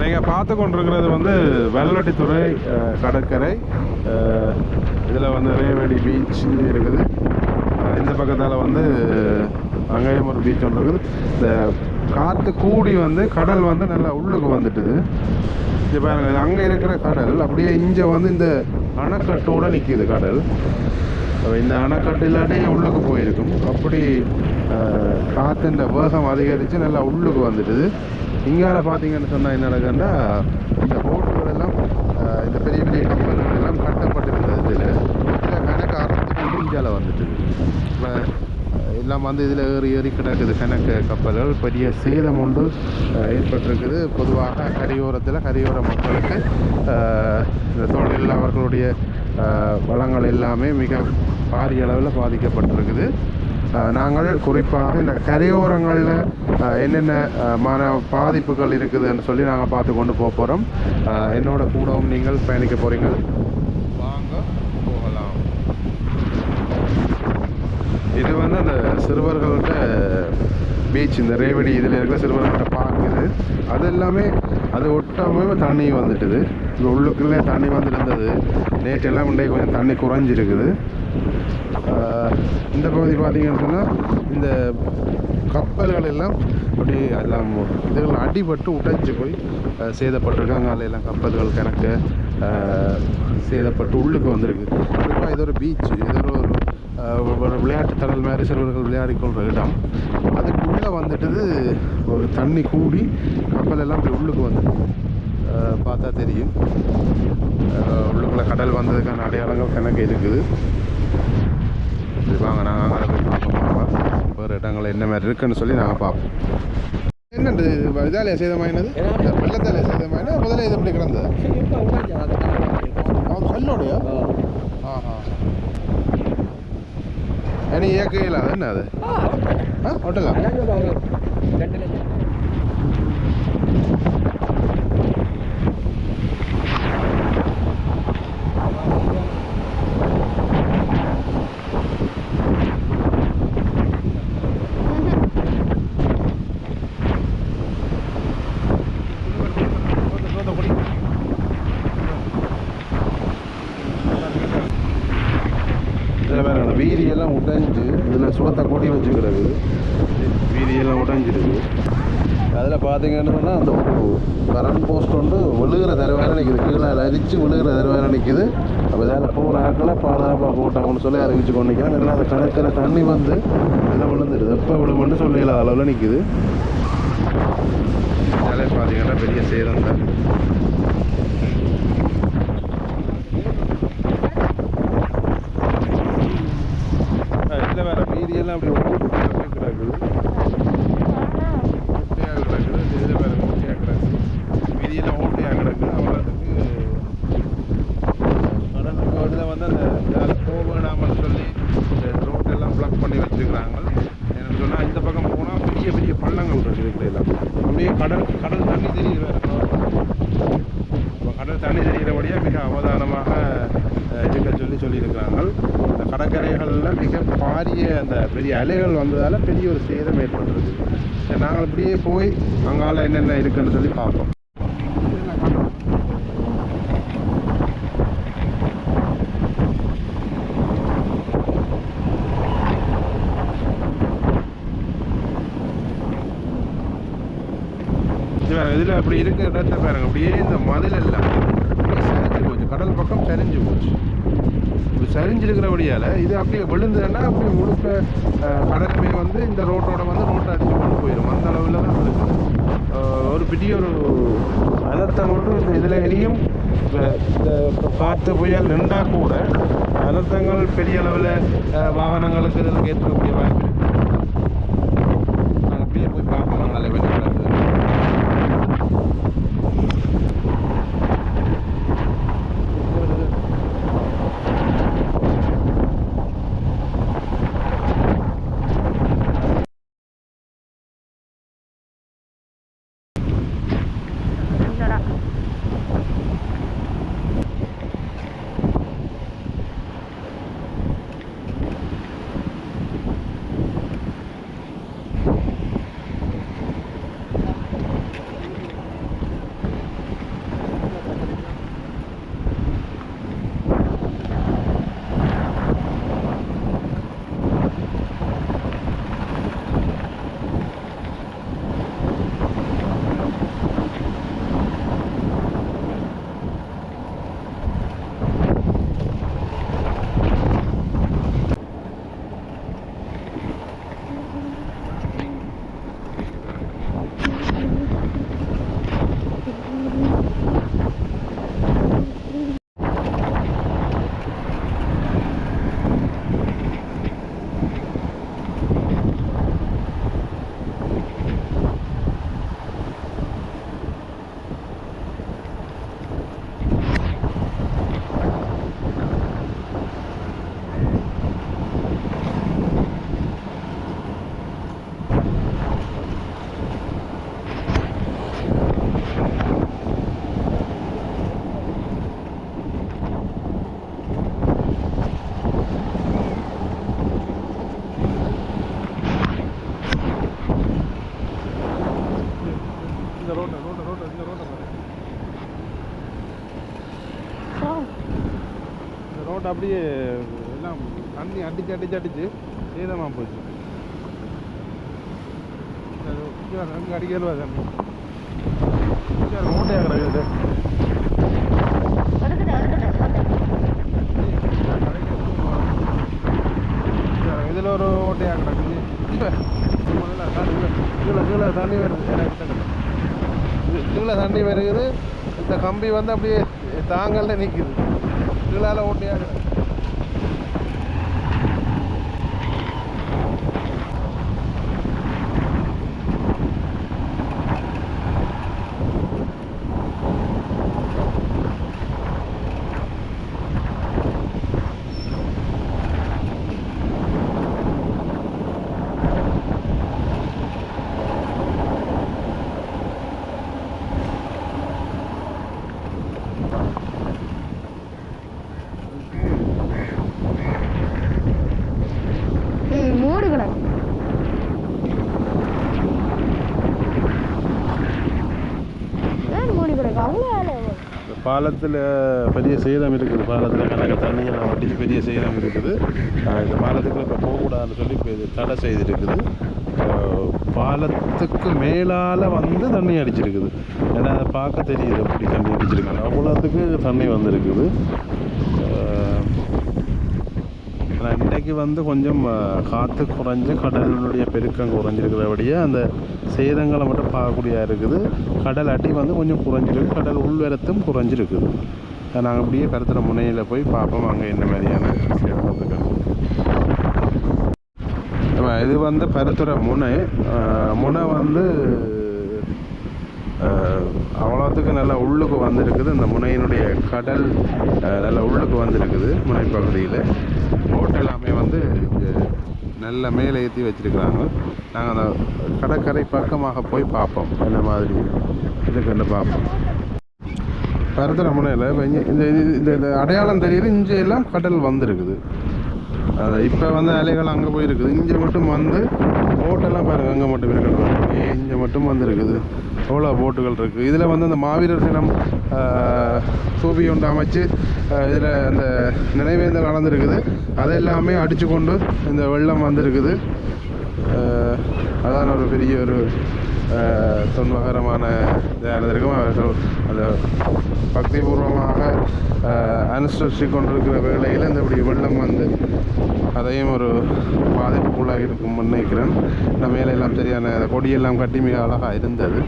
நீங்கள் பார்த்து கொண்டிருக்கிறது வந்து வெள்ளட்டித்துறை கடற்கரை. இதில் வந்து ரேவடி பீச் இருக்குது. இந்த பக்கத்தால் வந்து அங்கேயும் ஒரு பீச் ஒன்று இருக்குது. இந்த காற்று கூடி வந்து கடல் வந்து நல்லா உள்ளுக்கு வந்துட்டுது. இது அங்கே இருக்கிற கடல் அப்படியே இங்கே வந்து இந்த அணக்கட்டோடு நிற்கிது கடல். இந்த அணைக்கட்டு இல்லாட்டி உள்ளுக்கு போயிருக்கும். அப்படி காற்றுன்ற வேகம் அதிகரித்து நல்லா உள்ளுக்கு வந்துட்டுது. இங்கால பார்த்தீங்கன்னு சொன்னால் என்ன நடக்குன்னா இந்த போட்டுகள் எல்லாம் இந்த பெரிய பெரிய கப்பல்கள் எல்லாம் கட்டப்பட்டிருந்தது. இதில் இதில் கணக்கு ஆரம்பிச்சு இந்தியாவில் வந்துட்டு இப்ப, எல்லாம் வந்து இதில் ஏறி ஏறி கிடக்குது கணக்கு கப்பல்கள். பெரிய சேதம் ஒன்று ஏற்பட்டிருக்குது. பொதுவாக கரையோரத்தில் கரையோர மக்களுக்கு இந்த தொழில் அவர்களுடைய வளங்கள் எல்லாமே மிக பாரிய அளவில் பாதிக்கப்பட்டிருக்குது. நாங்கள் குறிப்பாக இந்த கரையோரங்களில் என்னென்ன மான பாதிப்புகள் இருக்குதுன்னு சொல்லி நாங்கள் பார்த்து கொண்டு போக போகிறோம் என்னோட கூடவும் நீங்கள் பயணிக்க போகிறீங்க வாங்க போகலாம். இது வந்து அந்த சிறுவர்கள்ட்ட பீச் இந்த ரேவடி இதில் இருக்கிற சிறுவர்கள்ட்ட பார்க் இது. அது எல்லாமே அது ஒட்டாமே தண்ணி வந்துட்டுது. உள்ளுக்குள்ளே தண்ணி வந்துருந்தது நேற்றெல்லாம் இன்றைக்கு கொஞ்சம் தண்ணி குறைஞ்சிருக்குது. இந்த பகுதி பார்த்தீங்கன்னு சொன்னால் இந்த கப்பல்கள் எல்லாம் அப்படி எல்லாம் இதுகள் அடிபட்டு உடைஞ்சு போய் சேதப்பட்டிருக்காங்க. அதில் எல்லாம் கப்பல்கள் கணக்கு சேதப்பட்டு உள்ளுக்கு வந்திருக்கு. குறிப்பாக இது ஒரு பீச் இது ஒரு ஒரு விளையாட்டு தடல் மாதிரி சிறுவர்கள் விளையாடிக்கொள்கிற இடம். அதுக்குள்ளே வந்துட்டு ஒரு தண்ணி கூடி கப்பல் எல்லாம் அப்படி உள்ளுக்கு வந்து பார்த்தா தெரியும். உள்ளுக்குள்ளே கடல் வந்ததுக்கான அடையாளங்கள் கணக்கு இருக்குது. சரி வாங்க நாங்கள் அங்கே போய் பார்ப்போம். வேறு இடங்கள் என்ன மாதிரி இருக்குன்னு சொல்லி நாங்கள் பார்ப்போம். என்னண்டு இதாலே சேதமாயினது வெள்ளத்தாலே சேதமாயினா முதல்ல இது எப்படி கிடந்தது. அவன் கல்லோடையா? ஆஹா. இனி இயற்கையில் அது என்ன அது? ஆ ஹோட்டலா இதில் வேறு வீதியெல்லாம் உடைஞ்சு இதில் சுகத்தை கொடி வச்சுக்கிறது. வீதியெல்லாம் உடைஞ்சிருக்கு அதில் பார்த்தீங்கன்னு அந்த கரண்ட் போஸ்ட் வந்து விழுகிற தருவாரம் நிற்கிது கீழே அரிச்சு விழுகிற தருவாரம் நிற்கிது அப்போ இதில் போகிற ஆட்களை பாதுகாப்பாக போட்டாங்கன்னு சொல்லி அறிவிச்சு கொண்டு நிற்கிறாங்க இல்லை அந்த கணக்கில் தண்ணி வந்து இதில் விழுந்துடுது எப்போ விழுமென்னு சொல்லி இல்லாத அளவில் நிற்கிது இதாலே பார்த்தீங்கன்னா பெரிய சேதம் தான் இதில் வேறு வீதியெல்லாம் அப்படி ஓட்டு கிடக்குது ஓட்டையாக கிடக்குது இதில் வேறு ஓட்டையாக கிடக்குது வீதியெல்லாம் ஓட்டையாக கிடக்குது அவ்வளோத்துக்கு கடலுக்கு இதில் வந்து அந்த இதால் போக வேணாமல் சொல்லி இந்த ரோட்டெல்லாம் பிளாக் பண்ணி வச்சுருக்கிறாங்க என்னன்னு சொன்னால் இந்த பக்கம் போனால் பெரிய பெரிய பள்ளங்கள் இருக்குது எல்லாம் அப்படியே கடல் கடல் தண்ணி தெரியுது வேறு இப்போ கடல் தண்ணி தெரிகிறபடியாக மிக அவதானமாக அஹ், இருக்க சொல்லி சொல்லியிருக்கிறாங்க கடற்கரைகளில் மிக பாரிய அந்த பெரிய அலைகள் வந்ததால் பெரிய ஒரு சேதம் ஏற்பட்டிருக்கு. நாங்கள் அப்படியே போய் அங்கால என்னென்ன இருக்குன்னு சொல்லி பார்ப்போம். இதில் அப்படி இருக்கிற இடத்த பாருங்க அப்படியே இந்த மதில் எல்லாம் சரிஞ்சு போச்சு. கடல் பக்கம் சரிஞ்சு போச்சு. சரிஞ்சிருக்கிறபடியால் இது அப்படியே விழுந்ததுன்னா அப்படியே முழுக்க அஹ், கடலுமே வந்து இந்த ரோட்டோட வந்து ரோட்டை அடிச்சு கொண்டு போயிடும் அந்த அளவில் தான் இருக்குது ஒரு பெரிய ஒரு அனர்த்தம் மட்டும் இந்த இதில் எரியும் இந்த காற்று புயல் நின்றா கூட அனர்த்தங்கள் பெரிய அளவில் வாகனங்களுக்கு இதில் ஏற்கக்கூடிய வாய்ப்பு அப்படியே எல்லாம் தண்ணி அடிச்சு அடிச்சு அடிச்சு சேதமாக போச்சு. அடிக்கிறதா தண்ணி மூட்டையாக கிடக்குது இதில் ஒரு ஓட்டையாக கிடக்குது கீழே கீழே தண்ணி வருது எனக்கு கிட்ட இது கீழே தண்ணி வருகுது. இந்த கம்பி வந்து அப்படியே தாங்கல்ல நிற்குது கீழால ஓட்டியாக பாலத்தில் பெரிய சேதம் இருக்குது. பாலத்தில் கணக்கு தண்ணியெல்லாம் வட்டி பெரிய சேதம் இருக்குது. இந்த பாலத்துக்கு இப்போ போகக்கூடாதுன்னு சொல்லி இப்போ இது தடை செய்திருக்குது. பாலத்துக்கு மேலால் வந்து தண்ணி அடிச்சிருக்குது. ஏன்னா அதை பார்க்க தெரியுது அப்படி தண்ணி அடிச்சிருக்காங்க அவ்வளோத்துக்கு தண்ணி வந்திருக்குது. ஆனால் இன்றைக்கு வந்து கொஞ்சம் காற்று குறைஞ்சு கடலினுடைய பெருக்கம் குறைஞ்சிருக்கிறபடியே அந்த சேதங்களை மட்டும் பார்க்கக்கூடியா இருக்குது. கடல் அடி வந்து கொஞ்சம் குறைஞ்சிருக்கு. கடல் உள்வரத்தும் குறைஞ்சிருக்குது. நாங்கள் அப்படியே கருத்துற முனையில் போய் பார்ப்போம். அங்கே என்ன மாதிரியான சேதத்துக்கு இது வந்து பருத்துறை முனை. முனை வந்து அவ்வளோத்துக்கு நல்லா உள்ளுக்கு வந்திருக்குது. இந்த முனையினுடைய கடல் நல்லா உள்ளுக்கு வந்திருக்குது முனை பகுதியில் போட் எல்லாமே வந்து நல்ல மேலே ஏற்றி வச்சிருக்கிறாங்க. நாங்கள் அந்த கடற்கரை பக்கமாக போய் பார்ப்போம். என்ன மாதிரி இருக்குன்னு பார்ப்போம். பருத்துறை முனையில் இப்போ இந்த இந்த இந்த அடையாளம் தெரியுது. இங்கே எல்லாம் கடல் வந்திருக்குது. அது இப்போ வந்து அலைகள் அங்கே போயிருக்குது. இங்கே மட்டும் வந்து போட்டெல்லாம் பாருங்கள் அங்கே மட்டும் இருக்குது இங்கே மட்டும் வந்துருக்குது. எவ்வளோ போட்டுகள் இருக்குது இதில் வந்து அந்த மாவீரர் தினம் சூபி ஒன்று அமைச்சு இதில் அந்த நினைவேந்தல் நடந்திருக்குது அதை எல்லாமே அடித்து கொண்டு இந்த வெள்ளம் வந்திருக்குது. அதான் ஒரு பெரிய ஒரு துன்பகரமான இதாக இருந்திருக்கும் அவர்கள் அந்த பக்திபூர்வமாக ஆஹ், அனுசரித்து கொண்டிருக்கிற வேளையில் இந்த இப்படி வெள்ளம் வந்து அதையும் ஒரு பாதிப்புக்குள்ளாக இருக்கும் நினைக்கிறேன். இந்த மேலே எல்லாம் சரியான அந்த கொடியெல்லாம் கட்டி மிக அழகாக இருந்தது.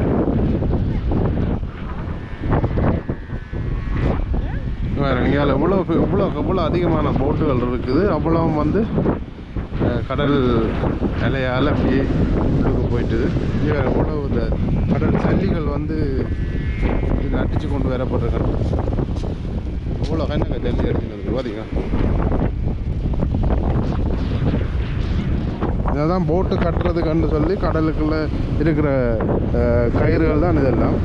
வேறு இங்கே எவ்வளோ இவ்வளோ எவ்வளோ அதிகமான போட்டுகள் இருக்குது. அவ்வளோ வந்து கடல் அலையால் அப்படியே உள்ளுக்கு போயிட்டுது. இங்கே உணவு இந்த கடல் சல்லிகள் வந்து இது அடித்து கொண்டு வரப்பட்டிருக்காங்க. இவ்வளோ கண்ணக ஜல்லி அடிக்கிறது பார்த்தீங்களா இதான் போட்டு கட்டுறதுக்குன்னு சொல்லி கடலுக்குள்ளே இருக்கிற கயிறுகள் தான் இதெல்லாம்.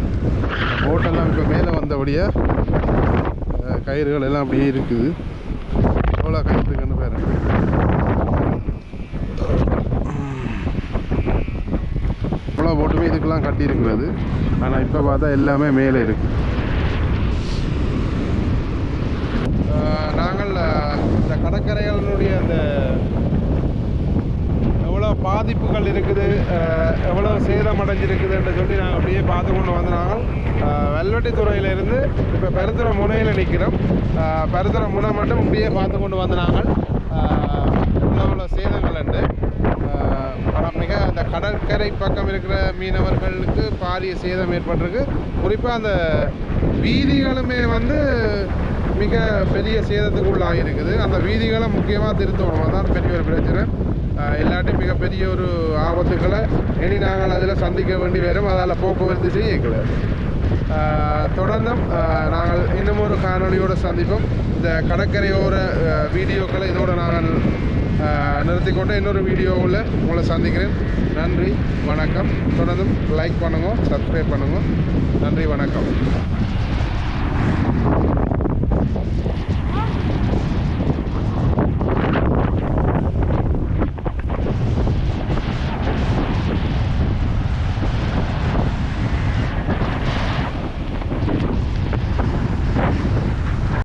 போட்டெல்லாம் இப்போ மேலே வந்தபடியே கயிறுகள் எல்லாம் அப்படியே இருக்குது எவ்வளோ கயிறு இருக்குன்னு பாரு இவ்வளோ போட்டுமே கட்டியிருக்கிறது. ஆனால் இப்போ பார்த்தா எல்லாமே மேலே இருக்குது நாங்கள் இந்த கடற்கரைகளினுடைய அந்த எவ்வளோ பாதிப்புகள் இருக்குது எவ்வளோ சேதம் அடைஞ்சிருக்குதுன்னு சொல்லி நாங்கள் அப்படியே பார்த்து கொண்டு வந்தனால் நாங்கள் இப்போ பெருந்துறை முனையில் நிற்கிறோம் ஆஹ், முனை மட்டும் அப்படியே பார்த்து கொண்டு வந்த நாங்கள் எவ்வளோ எவ்வளோ சேதங்கள் உண்டு அந்த கடற்கரை பக்கம் இருக்கிற மீனவர்களுக்கு பாரிய சேதம் ஏற்பட்டிருக்கு. குறிப்பாக அந்த வீதிகளுமே வந்து மிக பெரிய சேதத்துக்கு உள்ளாகிருக்குது அந்த வீதிகளை முக்கியமாக திருத்தணும். அதான் பெரிய ஒரு பிரச்சனை. எல்லாட்டையும் மிகப்பெரிய ஒரு ஆபத்துக்களை இனி நாங்கள் அதில் சந்திக்க வேண்டி வரும். அதால் போக்குவரத்து செய்யக்கூட தொடர்ந்தும் நாங்கள் இன்னும் ஒரு காணொளியோடு சந்திப்போம். இந்த கடற்கரையோர வீடியோக்களை இதோடு நாங்கள் நிறுத்திக்கொண்டு இன்னொரு வீடியோவில் உங்களை சந்திக்கிறேன். நன்றி வணக்கம். தொடர்ந்தும் லைக் பண்ணுங்க சப்ஸ்கிரைப் பண்ணுங்க. நன்றி வணக்கம்.